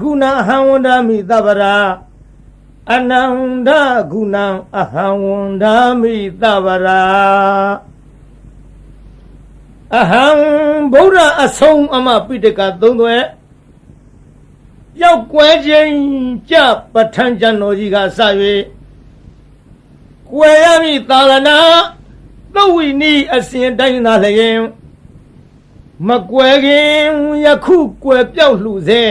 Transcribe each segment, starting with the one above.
ဂုဏအဟံဝန္ဒာမိသဗ္ဗရာအနန္တဂုဏအဟံဝန္ဒာမိသဗ္ဗရာအဟံဗုဒ္ဓအဆုံးအမပိဋကသုံးသွဲရောက်ကွဲခြင်းကြပဋ္ဌာန်းကျမ်းတော်ကြီးကစ၍ကွယ်ရမည်သာလနာသုတ်ဝိနီအစဉ်တိုင်းသာလျင်မကွယ်ခင်ယခုကွယ်ပြောက်လှစေ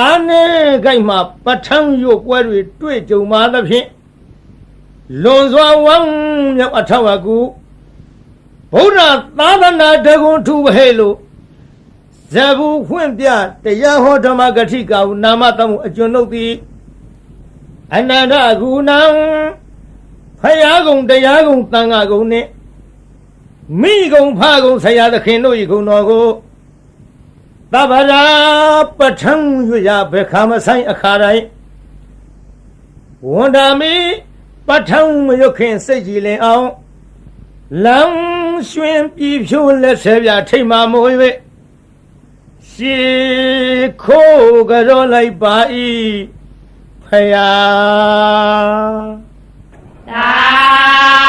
အာနေခိုက်မှာပဋ္ဌာန်းရုပ်ကွဲတွေတွေ့ကြုံပါသဖြင့်လွန်စွာဝမ်းမြောက်အထောက်အကူဗုဒ္ဓသာသနာတကွန်ထူဟဲ့လို့ဇဘူဖွင့်ပြတရားဟောဓမ္မဂတိကာဟုနာမတမှုအကျွန်ုပ်သည်အနန္တဂုဏံဖယားကုံတရားကုံတန်ခါကုံနှင့်မိကုံဖကုံဆရာသခင်တို့၏ကုံတော်ကို သဗ္ဗရာပဋ္ဌံရွရဘခါမဆိုင်အခါတိုင်းဝန္ဒာမိပဋ္ဌံမရွခင်စိတ်ကြည်လင်အောင်လမ်းရွှင်ပြည်ဖြိုးလက်ဆဲပြထိတ်မှမိုး၍ရှေခိုးကြောလိုက်ပါ၏ဖယားသာ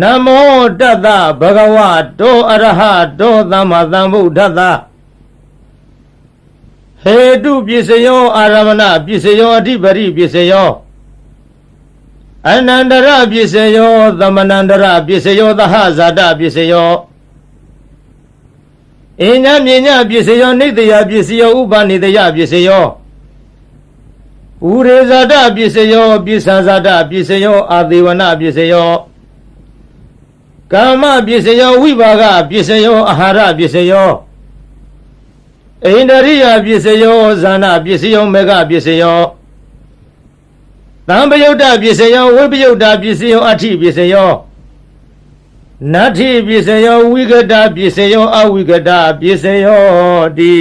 နမောတတ္တဘဂဝတောအရဟတောသမ္မာသမ္ဗုဒ္ဓတ္တဟေတုပစ္စယောအာရမဏပစ္စယောအဓိပရိပစ္စယောအနန္တရပစ္စယောသမနန္တရပစ္စယောသဟဇာတပစ္စယောအညမြညပစ္စယောနေတယပစ္စယောဥပနိတယပစ္စယောဥရေဇာတပစ္စယောပစ္ဆဇာတပစ္စယောအာသေဝနပစ္စယော ကာမပစ္စယောဝိပါကပစ္စယောအာဟာရပစ္စယောအိန္ဒရိယပစ္စယောဇာနာပစ္စယောမေဃပစ္စယောသံပယုတ်တပစ္စယောဝိပယုတ်တပစ္စယောအဋ္ဌိပစ္စယောနတ္ထိပစ္စယောဝိကတပစ္စယောအဝိကတပစ္စယောတိ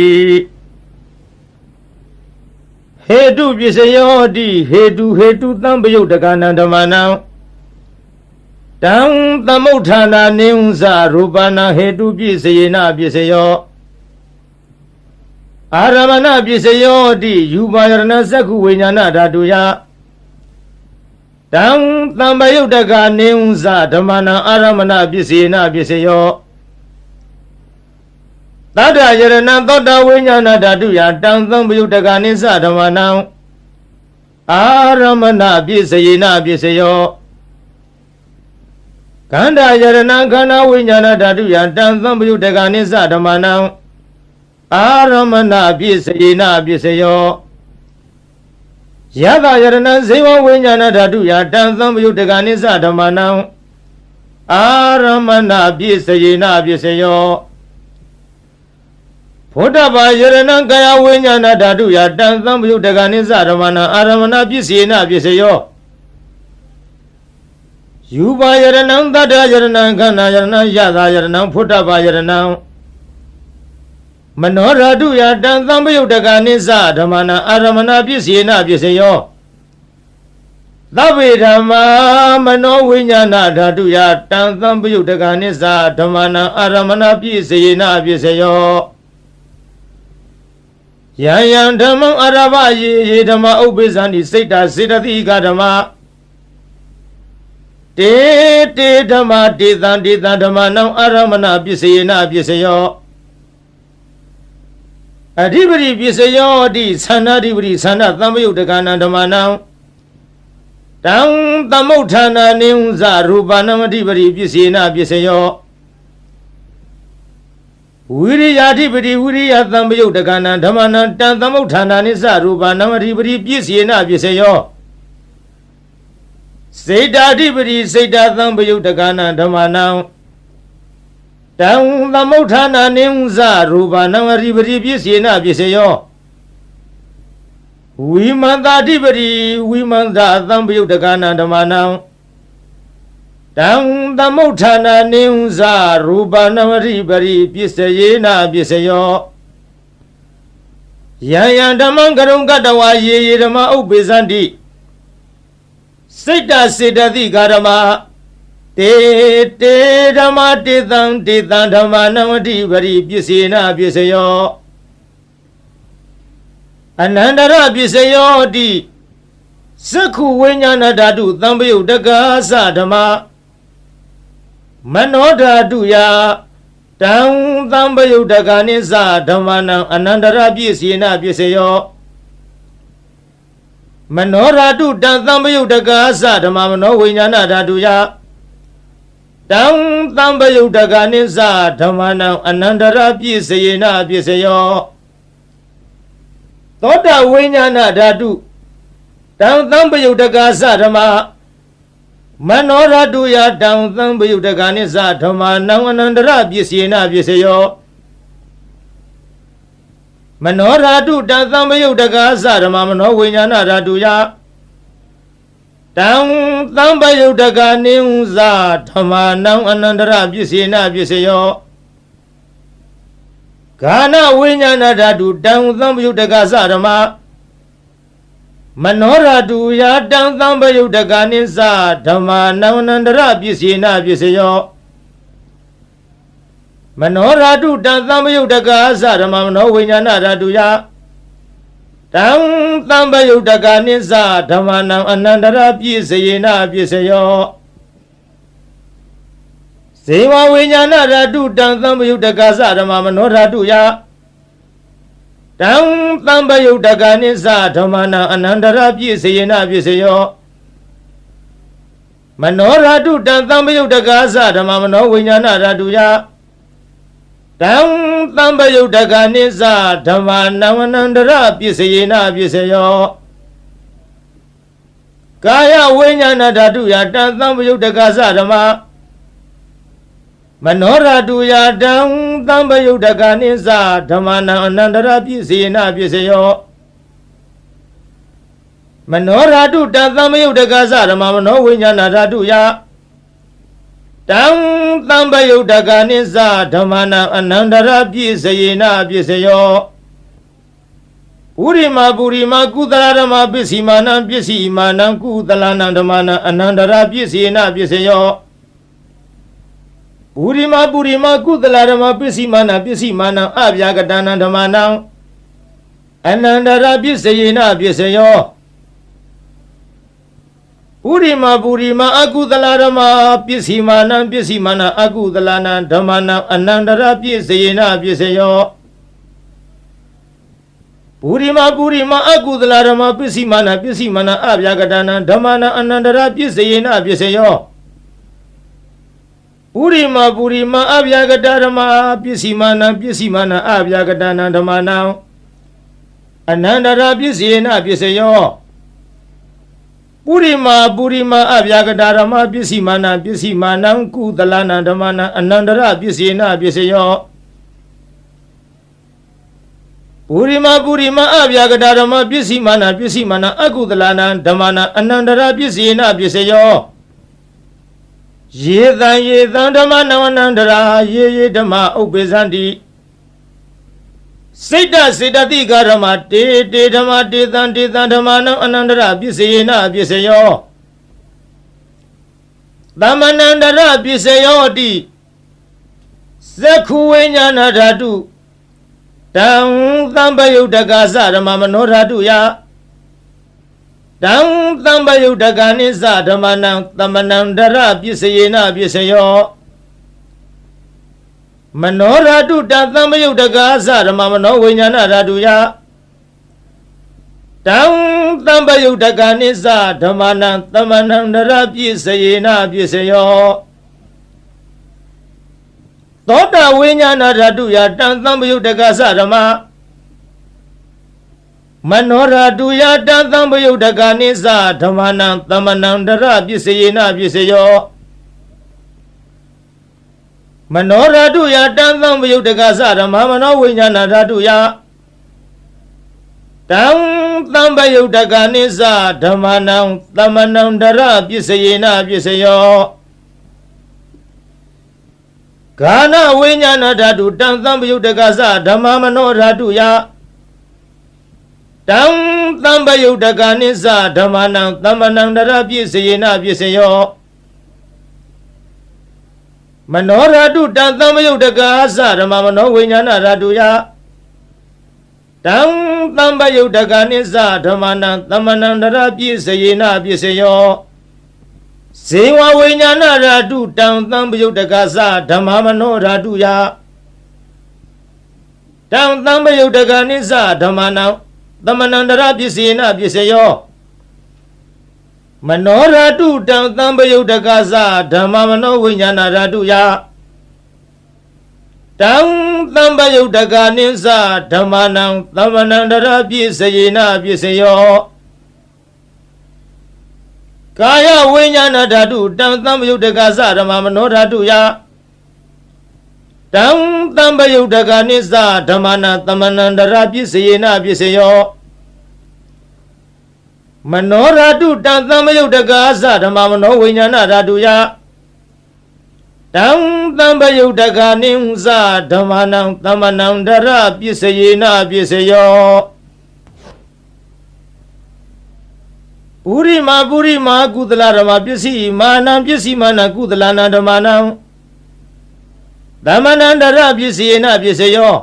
ဟေတုပစ္စယောတိဟေတုဟေတုသံပယုတ်တကနံဓမ္မနံ တံသမုဋ္ဌာနာနိဥ္ဇရူပနာဟေတုပြည့်စေနပြည့်စယောအာရမဏပြည့်စယောတိယူပါယရဏသက္ခုဝိညာဏဓာတုယတံသမ္ပယုတ်တကနိဥ္ဇဓမ္မနာအာရမဏပြည့်စေနပြည့်စယောသတ္တယရဏသောတဝိညာဏဓာတုယတံသမ္ပယုတ်တကနိစ္စဓမ္မနာအာရမဏပြည့်စေနပြည့်စယော ခန္ဓာယရဏခန္ဓာဝိညာဏဓာတုယတံသံပယုတကနိစ္စဓမ္မနံအာရမဏပြည့်စေနပြည့်စယောယတယရဏဇေဝဝိညာဏဓာတုယတံသံပယုတကနိစ္စဓမ္မနံအာရမဏပြည့်စေနပြည့်စယောဘုဒ္ဓဘာယရဏကာယဝိညာဏဓာတုယတံသံပယုတကနိစ္စဓမ္မနံအာရမဏပြည့်စေနပြည့်စယော ယူပါယရဏံတတ္တယရဏံခန္ဓာယရဏံယသာယရဏံဖုတ္တပါယရဏံမနောဓာတုယတံသံပယုတ်တကနိစ္စဓမ္မနာအာရမဏပစ္စေနပစ္စယောသဗ္ဗေဓမ္မာမနောဝိညာဏဓာတုယတံသံပယုတ်တကနိစ္စဓမ္မနာအာရမဏပစ္စေနပစ္စယောယံယံဓမ္မံအရဘယေယေဓမ္မဥပ္ပိသန္တိစိတ်တာစေတသိကဓမ္မ တေတေဓမ္မတေသံတေသံဓမ္မနံအာရမဏပစ္စယေနပစ္စယောအဓိပတိပစ္စယောတိသန္နာဓိပတိသန္နာသံမယုတ်တကနာဓမ္မနံတံသမုဋ္ဌာနာနိဥ္ဇရူပနံအဓိပတိပစ္စယေနပစ္စယောဝိရိယာဓိပတိဝိရိယသံမယုတ်တကနာဓမ္မနံတံသမုဋ္ဌာနာနိစ္စရူပနံအဓိပတိပစ္စယေနပစ္စယော စေတာဓိပတိစေတာသံပယုတ်တကနာဓမ္မနံတံသမုဋ္ဌာနာနိဥ္ဇရူပနံအရိပတိပစ္စေနပစ္စယောဝိမန္တာဓိပတိဝိမန္တာသံပယုတ်တကနာဓမ္မနံတံသမုဋ္ဌာနာနိဥ္ဇရူပနံအရိပတိပစ္စယေနပစ္စယောယံယံဓမ္မံကရုံကတဝါယေယေဓမ္မဥပ္ပေဇန္တိ စိတ်တစေတသိကာဓမ္မတေတေဓမ္မတေတံတေတံဓမ္မနဝတိပရိပစ္စေနပစ္စယောအနန္တရပစ္စယောတိသက္ခုဝိညာဏဓာတုသံပယုတ်တက္ကာသဓမ္မမနောဓာတုယတံသံပယုတ်တက္ကာနိသဓမ္မနံအနန္တရပစ္စေနပစ္စယော မနောဓာတုတံသံပယုတ်တကာသဓမ္မမနောဝိညာဏဓာတုယတံသံပယုတ်တကာနိသဓမ္မနံအနန္တရပြည့်စယေနပြည့်စယောသောတဝိညာဏဓာတုတံသံပယုတ်တကာသဓမ္မမနောဓာတုယတံသံပယုတ်တကာနိသဓမ္မနံအနန္တရပြည့်စယေနပြည့်စယော မနောဓာတုတသံမယုတ်တကာသဓမ္မမနောဝိညာဏဓာတုယတံသံပယုတ်တကာနိဥဇဓမ္မနံအနန္တရပစ္စေနပစ္စယောဂာနဝိညာဏဓာတုတံသံပယုတ်တကာသဓမ္မမနောဓာတုယတံသံပယုတ်တကာနိသဓမ္မနံအနန္တရပစ္စေနပစ္စယော မနောဓာတုတံသံပယုတ်တကာသဓမ္မမနောဝိညာဏဓာတုယတံသံပယုတ်တကာနိသဓမ္မနံအနန္တရပြည့်စယေနပြည့်စယောဇေဝဝိညာဏဓာတုတံသံပယုတ်တကာသဓမ္မမနောဓာတုယတံသံပယုတ်တကာနိသဓမ္မနံအနန္တရပြည့်စယေနပြည့်စယောမနောဓာတုတံသံပယုတ်တကာသဓမ္မမနောဝိညာဏဓာတုယ တံသံပယုတ်တကနိစ္စဓမ္မနဝနန္တရပစ္စယေနပစ္စယောကာယဝိညာဏဓာတုယတံသံပယုတ်တကသဓမ္မမနောဓာတုယတံသံပယုတ်တကနိစ္စဓမ္မနံအနန္တရပစ္စယေနပစ္စယောမနောဓာတုတံသံပယုတ်တကသဓမ္မမနောဝိညာဏဓာတုယ တံသံပယုတ်တကနိစ္စဓမ္မနာအနန္တရပြည့်စယေနပြည့်စယောပုရိမာပုရိမာကုသလဓမ္မပစ္စည်းမာနံပစ္စည်းမာနံကုသလနံဓမ္မနာအနန္တရပြည့်စယေနပြည့်စယောပုရိမာပုရိမာကုသလဓမ္မပစ္စည်းမာနံပစ္စည်းမာနံအဗျာကတနံဓမ္မနံအနန္တရပြည့်စယေနပြည့်စယော ပုရိမာပုရိမာအကုသလဓမ္မပစ္စည်းမာနံပစ္စည်းမာနအကုသလနံဓမ္မနံအနန္တရပစ္စယေနပစ္စယောပုရိမာပုရိမာအကုသလဓမ္မပစ္စည်းမာနပစ္စည်းမာနအဗျာကတနံဓမ္မနံအနန္တရပစ္စယေနပစ္စယောပုရိမာပုရိမာအဗျာကတဓမ္မပစ္စည်းမာနပစ္စည်းမာနအဗျာကတနံဓမ္မနံအနန္တရပစ္စယေနပစ္စယော ပုရိမာပုရိမာအဗျာကတာဓမ္မပစ္စည်းမာနပစ္စည်းမာနံကုသလနာဓမ္မနာအနန္တရပစ္စေနပစ္စယောပုရိမာပုရိမာအဗျာကတာဓမ္မပစ္စည်းမာနပစ္စည်းမာနအကုသလနာဓမ္မနာအနန္တရပစ္စေနပစ္စယောယေတံယေတံဓမ္မနဝနန္တရာယေယေဓမ္မဥပ္ပေဇန္တိ စိတ်တစေတသိကဓမ္မတေတေဓမ္မတေတံတေတံဓမ္မနံအနန္တရပစ္စေနပစ္စယောသမဏန္တရပစ္စယောတိသက္ခုဝိညာဏဓာတုတံသံပယုတ်တကသဓမ္မမနောဓာတုယတံသံပယုတ်တကနိသဓမ္မနံသမဏန္တရပစ္စယေနပစ္စယော မနောဓာတုတသံမယုတ်တကာသဓမ္မမနောဝိညာဏဓာတုယတံသံပယုတ်တကာနိစ္စဓမ္မနံသမဏန္တရပြည့်စယေနပြည့်စယောသောတာဝိညာဏဓာတုယတံသံပယုတ်တကာသဓမ္မမနောဓာတုယတံသံပယုတ်တကာနိစ္စဓမ္မနံသမဏန္တရပြည့်စယေနပြည့်စယော မနောဓာတုယတံသံပယုတ်တကသဓမ္မမနောဝိညာဏဓာတုယတံသံပယုတ်တကနိစ္စဓမ္မနံသမဏံဒရပစ္စယေနပစ္စယောဂာနဝိညာဏဓာတုတံသံပယုတ်တကသဓမ္မမနောဓာတုယတတံသံပယုတ်တကနိစ္စဓမ္မနံသမ္မနံတရပြည့်စေနပြည့်စေယော မနောရတုတံသံပယုတ်တကာသဓမ္မမနောဝိညာဏရတုယတံသံပယုတ်တကနိစ္စဓမ္မနံသမ္မနံတရပြည့်စေနပြည့်စေယောဇေဝဝိညာဏရတုတံသံပယုတ်တကာသဓမ္မမနောရတုယတံသံပယုတ်တကနိစ္စဓမ္မနံသမဏန္တရပစ္စေနပစ္စယော မနောရတုတံသံပယုတ်တကသဓမ္မမနောဝိညာဏရတုယတံသံပယုတ်တကနိစ္စဓမ္မနံသမဏန္တရပစ္စေနပစ္စယောကာယဝိညာဏဓာတုတံသံပယုတ်တကသဓမ္မမနောဓာတုယတံသံပယုတ်တကနိစ္စဓမ္မနာသမဏန္တရပစ္စယေနပစ္စယော မနောဓာတုတံသံပယုတ်တကသဓမ္မမနောဝိညာဏဓာတုယတံသံပယုတ်တကနိစ္စဓမ္မနံသမဏန္တရပစ္စယေနပစ္စယောပုရိမာပုရိမာကုသလဓမ္မပစ္စည်းမာနံပစ္စည်းမာနကုသလနာဓမ္မနံသမဏန္တရပစ္စယေနပစ္စယော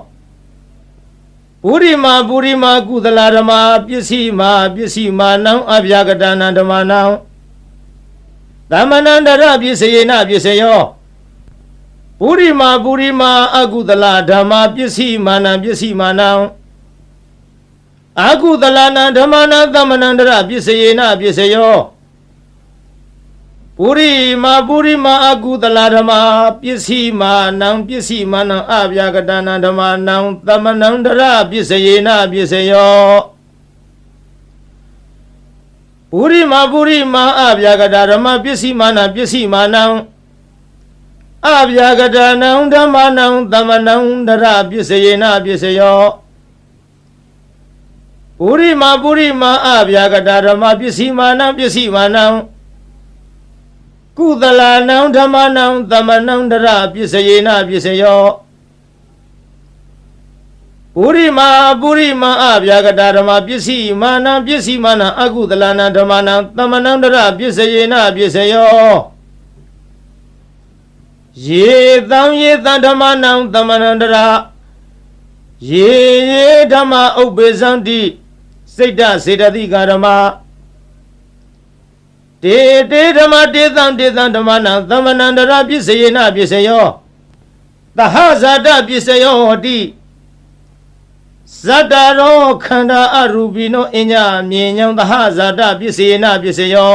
ပုရိမာပုရိမာကုသလာဓမ္မာပစ္စည်းမာပစ္စည်းမာနံအဗျာကတနံဓမ္မနံသမဏန္တရပစ္စယေနပစ္စယောပုရိမာပုရိမာအကုသလာဓမ္မာပစ္စည်းမာနံပစ္စည်းမာနံအကုသလနံဓမ္မနံသမဏန္တရပစ္စယေနပစ္စယော ပုရိမာပုရိမာအကုသလဓမ္မာပစ္စည်းမာနံပစ္စည်းမာနံအဗျာကတနံဓမ္မနံသမဏန္တရပစ္စယေနပစ္စယောပုရိမာပုရိမာအဗျာကတဓမ္မပစ္စည်းမာနံပစ္စည်းမာနံအဗျာကတနံဓမ္မနံသမဏန္တရပစ္စယေနပစ္စယောပုရိမာပုရိမာအဗျာကတဓမ္မပစ္စည်းမာနံပစ္စည်းမာနံ ကုသလနံဓမ္မနံသမဏံတရပစ္စယေနပစ္စယောပုရိမာပုရိမာအဗျာကတာဓမ္မပစ္စည်းမာနံပစ္စည်းမာနံအကုသလနံဓမ္မနံသမဏံတရပစ္စယေနပစ္စယောယေတံယေတံဓမ္မနံသမဏံတရယေယေဓမ္မဥပ္ပေဇံတိစိတ်တစေတသိကာဓမ္မ တေတေဓမ္မတေသံတေသံဓမ္မနံသမဏန္တရပစ္စယေနပစ္စယောသဟဇာတပစ္စယောဟောတိဇတ္တရောခန္ဓာအရူပိနောအညမြင်ညံသဟဇာတပစ္စယေနပစ္စယော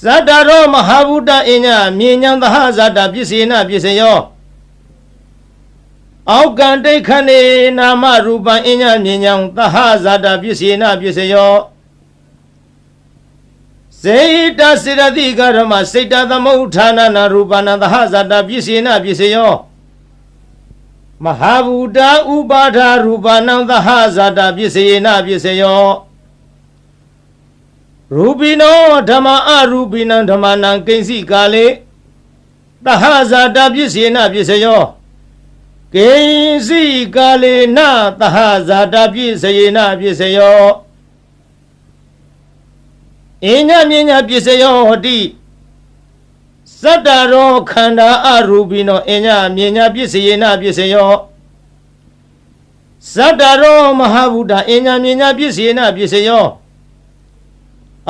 ဇတ္တရောမဟာဗုဒ္ဓအညမြင်ညံသဟဇာတပစ္စယေနပစ္စယောအောက်ကံတိခဏေနာမရူပံအညမြင်ညံသဟဇာတပစ္စယေနပစ္စယော စေတစေရတိကဓမ္မစေတသမုဋ္ဌာနနာရူပနာသဟဇာတပစ္စေနပစ္စယောမဟာဘူတာဥပါဒာရူပနံသဟဇာတပစ္စေနပစ္စယောရူပိနောဓမ္မအရူပိနံဓမ္မနံကိဉ္စီကာလေသဟဇာတပစ္စေနပစ္စယောကိဉ္စီကာလေနသဟဇာတပစ္စေနပစ္စယော အညမြညာပစ္စယောဟတိစတ္တရောခန္ဓာအရူပိနောအညမြညာပစ္စယေနပစ္စယောဇတ္တရောမဟာဗုဒ္ဓအညမြညာပစ္စယေနပစ္စယော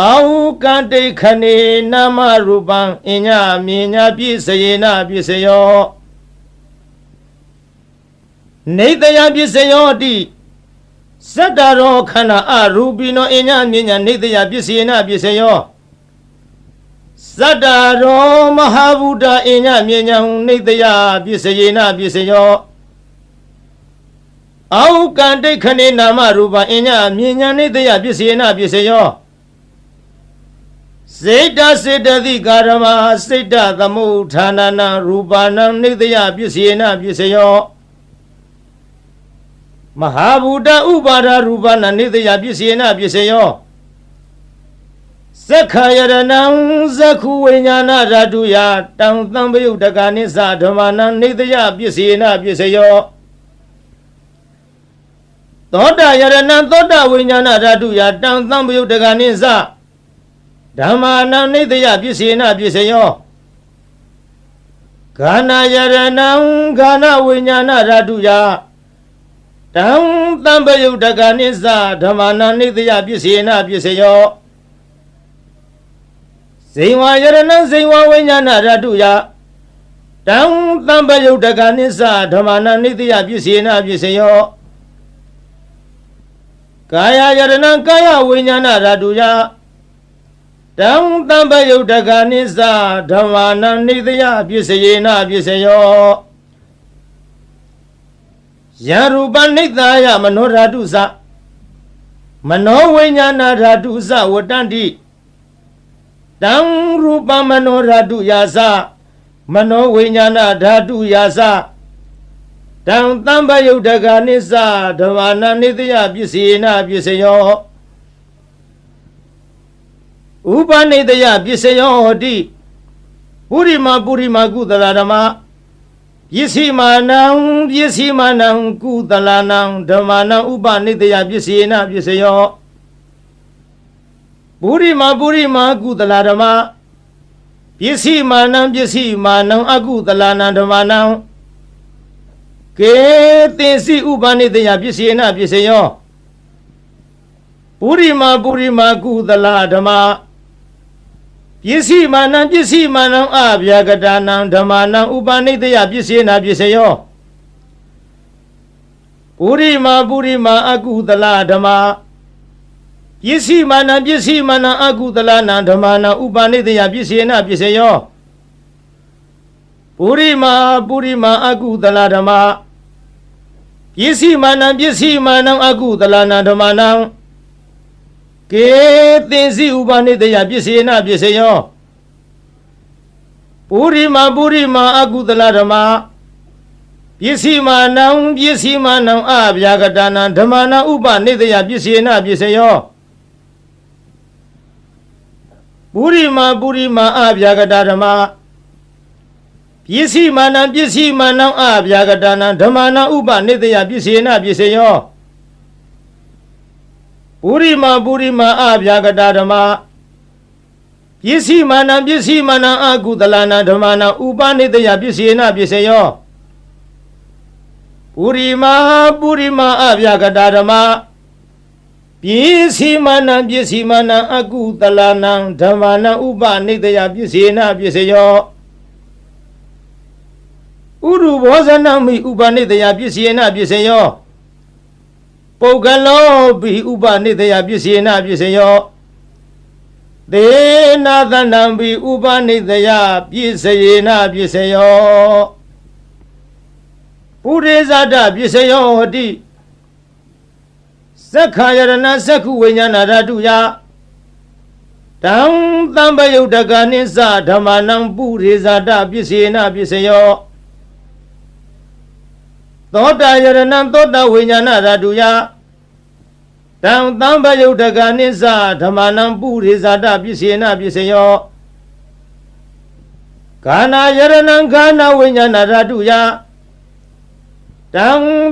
အာဟုကံတိခဏေနာမရူပံအညမြညာပစ္စယေနပစ္စယောနေတယပစ္စယောတိ စတ္တရောခန္ဓာအရူပိနောအညမြညာနေတယပစ္စယေနပစ္စယောဇတ္တရောမဟာဗုဒ္ဓအညမြညာနေတယပစ္စယေနပစ္စယောအောကံတိခဏေနာမရူပအညမြညာနေတယပစ္စယေနပစ္စယောစေတစေတသိကာရမစေတသမုဋ္ဌာနနာရူပနံနေတယပစ္စယေနပစ္စယော မဟာဘူတဥပါဒရူပနာနေတယပစ္စေနပစ္စယောသက္ခာယရဏံသက္ခုဝိညာဏဓာတုယတံသံပယုတ်တကနိသဓမ္မနံနေတယပစ္စေနပစ္စယောသောတာယရဏံသောတာဝိညာဏဓာတုယတံသံပယုတ်တကနိသဓမ္မာနံနိတယပစ္စေနပစ္စယောခန္ဓာယရဏံခန္ဓာဝိညာဏဓာတုယ တံသံပယုတ်တကနိသဓမ္မာနံနိတယပစ္စေနပစ္စယောဇိဝယရဏံဇိဝဝိညာဏဓာတုယတံသံပယုတ်တကနိသဓမ္မာနံနိတယပစ္စေနပစ္စယောကာယယရဏကာယဝိညာဏဓာတုယတံတံပယုတ်တကနိစ္စဓမ္မာနံနိတယပစ္စယေနပစ္စယော ယရူပနိတ္တယမနောဓာတုသမနောဝိညာဏဓာတုသဝတ္တန္တိတံရူပမနောဓာတုယာသမနောဝိညာဏဓာတုယာသတံတံပယုတ်တကနိစ္စဓမ္မနာနိတယပစ္စေနပစ္စယောဥပနိတယပစ္စယောဟောတိပုရိမာပုရိမာကုသလဓမ္မ ပစ္စည်းမာနံပစ္စည်းမာနံကုသလနံဓမ္မနံဥပနိတယပစ္စေနပစ္စယောပုရိမာပုရိမာကုသလဓမ္မပစ္စည်းမာနံပစ္စည်းမာနံအကုသလနံဓမ္မနံကေသင်္စီဥပနိတယပစ္စယေနပစ္စယောပုရိမာပုရိမာကုသလဓမ္မ ပစ္စည်းမာနံပစ္စည်းမာနံအဗျာကတာနံဓမ္မာနံဥပနိတယပစ္စယေနပစ္စယောပုရိမာပုရိမာအကုသလဓမ္မပစ္စည်းမာနံပစ္စည်းမာနံအကုသလနံဓမ္မာနံဥပနိတယပစ္စယေနပစ္စယောပုရိမာပုရိမာအကုသလဓမ္မပစ္စည်းမာနံပစ္စည်းမာနံအကုသလနာဓမ္မနံ ကေသင်္စီဥပနိတယပစ္စေနပစ္စယောပုရိမာပုရိမာအကုသလဓမ္မပစ္စည်းမာနံပစ္စည်းမာနံအဗျာကတနာဓမ္မနာဥပနိတယပစ္စေနပစ္စယောပုရိမာပုရိမာအဗျာကတဓမ္မပစ္စည်းမာနံပစ္စည်းမာနံအဗျာကတနာဓမ္မနာဥပနိတယပစ္စေနပစ္စယော ပုရိမာပုရိမာအဗျာကတဓမ္မပစ္စည်းမာနံပစ္စည်းမာနံအကုသလနာဓမ္မနာဥပနိတယပစ္စေနပစ္စယောပုရိမာပုရိမာအဗျာကတဓမ္မပစ္စည်းမာနံပစ္စည်းမာနံအကုသလနာဓမ္မနာဥပနိတယပစ္စေနပစ္စယောဥရုဘောဇနမိဥပနိတယပစ္စယေနပစ္စယော ပုဂ္ဂလောဘိဥပနိတယပစ္စယေနပစ္စယောသေနာသနံဘိဥပနိတယပစ္စယေနပစ္စယောပုရိဇာတပစ္စယောဟတိသက္ခာယရဏသက္ခုဝိညာဏဓာတုယတံတံပယုတ်တကနိစ္စဓမ္မနံပုရိဇာတပစ္စယေနပစ္စယော သောတာယရဏံသောတာဝိညာဏဓာတုယတံတံပယုတ်တကနိစ္စဓမ္မနံပုရိဇာတပစ္စေနပစ္စယောကာနာယရဏံကာနာဝိညာဏဓာတုယတံ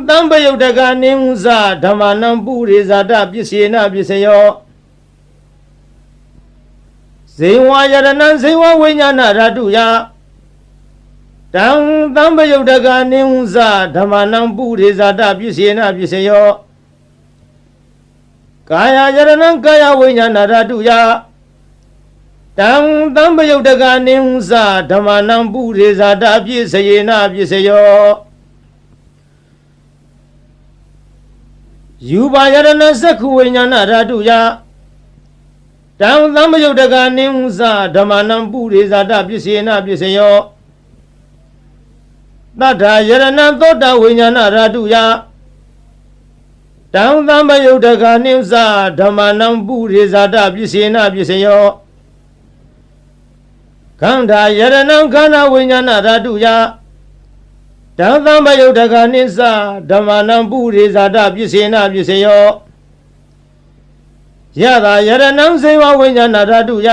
တံပယုတ်တကနိဥဇဓမ္မနံပုရိဇာတပစ္စေနပစ္စယောဇေဝယရဏံဇေဝဝိညာဏဓာတုယ တံတံပယုတ်တကနိဥဇဓမ္မနံပုရိဇာတပစ္စေနပစ္စယောကာယယရဏံကာယဝိညာဏဓာတုယတံတံပယုတ်တကနိဥဇဓမ္မနံပုရိဇာတပစ္စေနပစ္စယောယူပါယရဏစက္ခုဝိညာဏဓာတုယတံတံပယုတ်တကနိဥဇဓမ္မနံပုရိဇာတပစ္စေနပစ္စယော တတ္ထာယရဏံသောတာဝိညာဏဓာတုယတံသံပယုတ်တကနိစ္စဓမ္မနံပုရိဇာတပစ္စေနပစ္စယောခန္ဓာယရဏံခန္ဓာဝိညာဏဓာတုယတံသံပယုတ်တကနိစ္စဓမ္မနံပုရိဇာတပစ္စေနပစ္စယောယတာယရဏံစေဝဝိညာဏဓာတုယ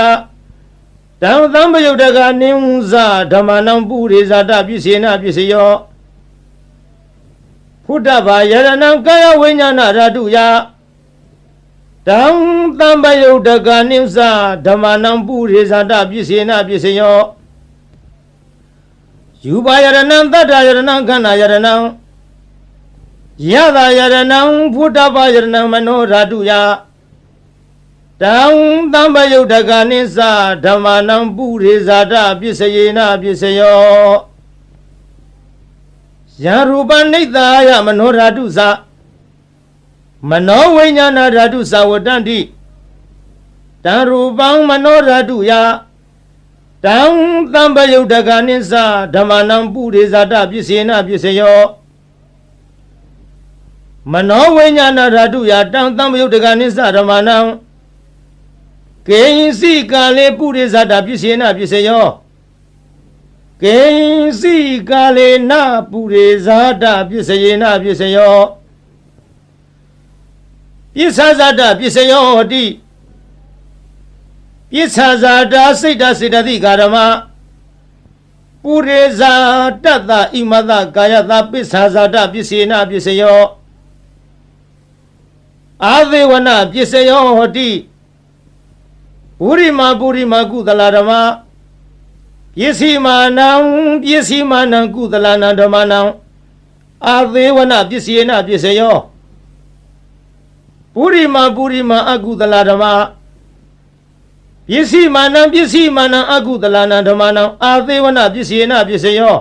တံသံပယုတ်တကနိဥဇဓမ္မနံပုရိဇာတပစ္စေနပစ္စယောယဖုဒ္ဓဘာယရဏံကာယဝိညာဏဓာတုယတံတံပယုတ်တကနိစ္စဓမ္မနံပုရိဇာတပစ္စေနပစ္စယောယူပါယရဏံတတ္တယရဏံခန္ဓာယရဏံယတာယရဏံဖုဒ္ဓဘာယရဏံမနောဓာတုယ တံတံပယုတ်တကနိစ္စဓမ္မနံပုရိဇာတပစ္စေနပစ္စယောယံရူပနိတ္တာယမနောဓာတုသမနောဝိညာဏဓာတုသဝတ္တန္တိတံရူပံမနောဓာတုယတံတံပယုတ်တကနိစ္စဓမ္မနံပုရိဇာတပစ္စေနပစ္စယောမနောဝိညာဏဓာတုယတံတံပယုတ်တကနိစ္စဓမ္မနံ ကေယင်စီကာလေပုရိဇာတပစ္စေနပစ္စယောကိဉ္စီကာလေနပုရိဇာတပစ္စယေနပစ္စယောပစ္ဆဇာတပစ္စယောဟတိပစ္ဆဇာတစိတ်တစေတသိကာရမပုရိဇာတတ္တဣမတကာယတပစ္ဆဇာတပစ္စေနပစ္စယောအာသေဝနပစ္စယောဟတိ ပုရိမာပုရိမာကုသလဓမ္မပစ္စည်းမာနံပစ္စည်းမာနံကုသလနာဓမ္မနံအာသေးဝနပစ္စယေနပစ္စယောပုရိမာပုရိမာအကုသလဓမ္မပစ္စည်းမာနံပစ္စည်းမာနံအကုသလနာဓမ္မနံအာသေးဝနပစ္စယေနပစ္စယော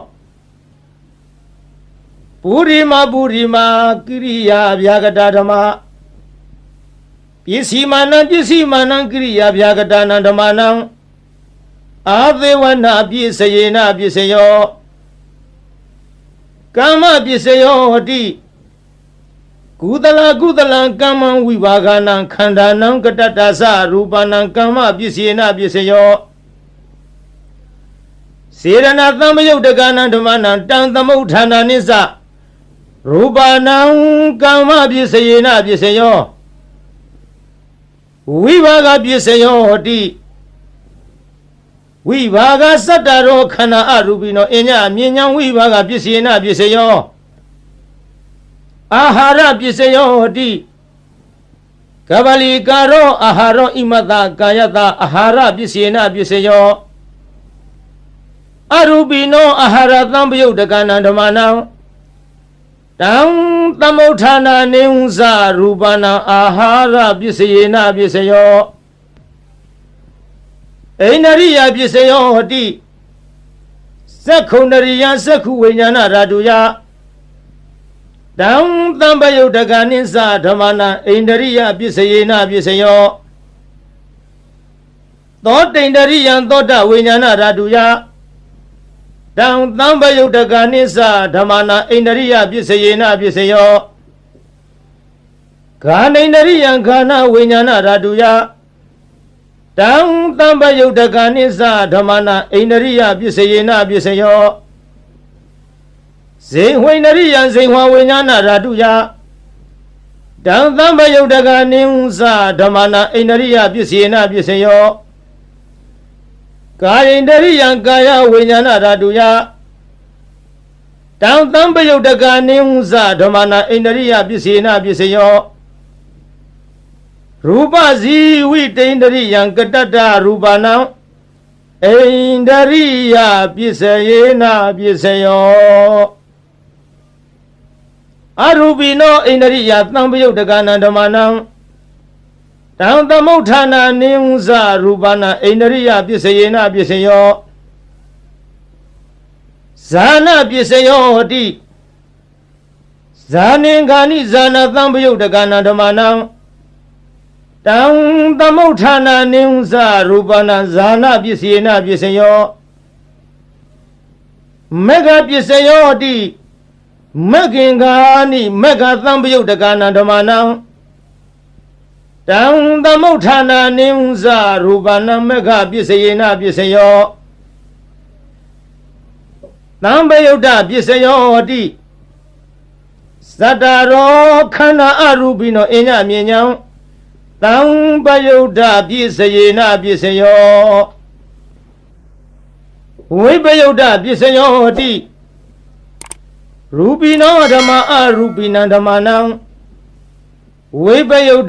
ပုရိမာပုရိမာကိရိယာဗျာကတာဓမ္မ ပစ္စည်းမာနံပစ္စည်းမာနံကိရိယာဗျာကတာနံဓမ္မနံအာသေဝနာပြည့်စယေနပြည့်စယောကမ္မပြည့်စယောဟတိကုသလကုသလံကမ္မံဝိဘာဂနံခန္ဓာနံကတတ္တသရူပနံကမ္မပြည့်စယေနပြည့်စယောစေရဏသမ္မယုတ်တကနံဓမ္မနံတံသမုဋ္ဌာနာနိစ္စရူပနံကမ္မပြည့်စယေနပြည့်စယော ဝိဘာဂပြည့်စယောဟတိဝိဘာဂစတ္တရောခန္ဓာအရူပိနောအညအမြင်ညာဝိဘာဂပစ္စယေနပစ္စယောအာဟာရပစ္စယောဟတိကဗလီကာရောအာဟာရောဣမတကာယတအာဟာရပစ္စယေနပစ္စယောအရူပိနောအာဟာရသံပယုတ်တကနံဓမ္မနံ တံသမုဋ္ဌာနာနေဥဇရူပနံအာဟာရပစ္စယေနပစ္စယောအိန္ဒရိယပစ္စယောဟတိသက္ခုဏရိယသက္ခုဝိညာဏဓာတုယတံတံပယုတ်တကနိစ္စဓမ္မနာအိန္ဒရိယပစ္စယေနပစ္စယောသောတိန္ဒရိယံသောတဝိညာဏဓာတုယ တံတံပယုတ်တကနိစ္စဓမ္မနာအိန္ဒရိယပစ္စယေနပစ္စယောဂာနိန္ဒရိယံခန္ဓာဝိညာဏဓာတုယတံတံပယုတ်တကနိစ္စဓမ္မနာအိန္ဒရိယပစ္စယေနပစ္စယောဇေဝိန္ဒရိယဇေဝဝိညာဏဓာတုယတံတံပယုတ်တကနိစ္စဓမ္မနာအိန္ဒရိယပစ္စယေနပစ္စယော ကာယိန္ဒရိယကာယဝိညာဏဓာတုယတံတံပယုတ်တကနိစ္စဓမ္မနာအိန္ဒရိယပစ္စယေနပစ္စယောရူပဇီဝိတိန္ဒရိယံကတတ္တရူပနံအိန္ဒရိယပစ္စယေနပစ္စယောအရူပိနောအိန္ဒရိယသံပယုတ်တကနံဓမ္မနံ တံသမုဋ္ဌာနာနိဥဇရူပနံအိန္ဒရိယပစ္စယေနပစ္စယောဇာနာပစ္စယောဟတိဇာနင်္ဂာနိဇာနာသံပယုတ်တကနံဓမ္မနံတံသမုဋ္ဌာနာနိဥ္ဇရူပနာဇာနာပစ္စယေနပစ္စယောမေဃပစ္စယောတိမက္ခင်ကာနိမက္ခသံပယုတ်တကနာဓမ္မနံ တံသမုဋ္ဌာနာနိဥ္ဇရူပနာမက္ခပစ္စယေနပစ္စယောသံပယုတ်တပစ္စယောတိသတ္တရောခန္ဓာအရူပိနောအညမြင်ညာတံပယုဒ္ဓပြည့်စယေနပြည့်စယောဝိပယုဒ္ဓပြည့်စယောတိရရူပိနောဓမ္မအရူပိနံဓမ္မနံဝိပယုတ်